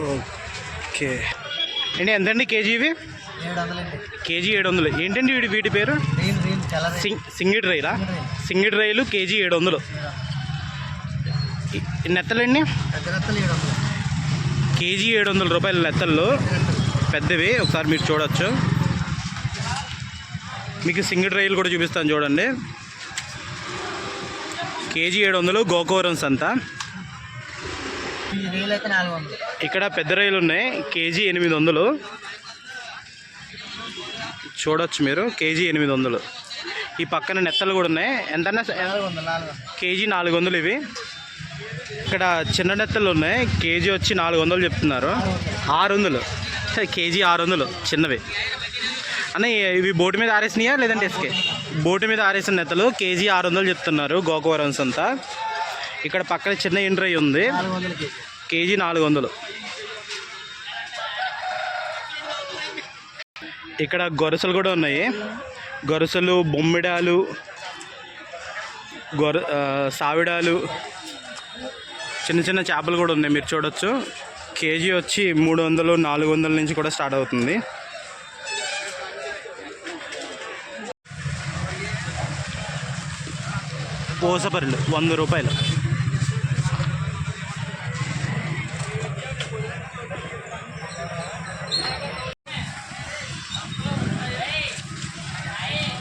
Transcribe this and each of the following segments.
Okay. అండి ఎంతండి KG ఇవి? కేజీ ఏడు వందలు ఏంటండి వీడి వీటి పేరు? సింగ్ సింగిడ్ రైలా? సింగిడ్ రైలు కేజీ ఏడు వందలు నెత్తలండి? కేజీ ఏడు వందల రూపాయల నెత్తల్లో పెద్దవి. ఒకసారి మీరు చూడొచ్చు. మీకు సింగిల్ రైలు కూడా చూపిస్తాను చూడండి. కేజీ ఏడు వందలు గోకవరం సంత. ఇక్కడ పెద్ద రైలు ఉన్నాయి. కేజీ ఎనిమిది వందలు చూడొచ్చు మీరు. కేజీ ఎనిమిది వందలు ఈ పక్కన నెత్తలు కూడా ఉన్నాయి. ఎంతన్నా వందలు కేజీ నాలుగు వందలు ఇవి. ఇక్కడ చిన్న నెత్తలు ఉన్నాయి. కేజీ వచ్చి నాలుగు వందలు చెప్తున్నారు. ఆరు వందలు కేజీ ఆరు వందలు చిన్నవి. అన్న ఇవి బోటు మీద ఆరేసినాయా లేదంటే ఎస్కే? బోటు మీద ఆరేసిన నెత్తలు కేజీ ఆరు వందలు చెప్తున్నారు గోకవరం సంత. ఇక్కడ పక్కన చిన్న ఇండ్రై ఉంది. కేజీ నాలుగు వందలు ఇక్కడ గొరసలు కూడా ఉన్నాయి. గొరసలు బొమ్మిడాలు గొర సావిడాలు చిన్న చిన్న చేపలు కూడా ఉన్నాయి. మీరు చూడొచ్చు. కేజీ వచ్చి మూడు వందలు నాలుగు వందల నుంచి కూడా స్టార్ట్ అవుతుంది. పూసపర్లు వంద రూపాయలు.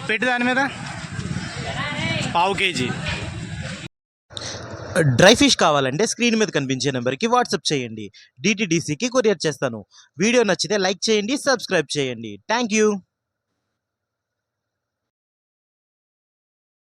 పెట్టి దాని మీద? పావు కేజీ. డ్రై ఫిష్ కావాలంటే స్క్రీన్ మీద కనిపించే నెంబర్కి వాట్సాప్ చేయండి. డిటీడీసీకి కొరియర్ చేస్తాను. వీడియో నచ్చితే లైక్ చేయండి సబ్స్క్రైబ్ చేయండి. Thank you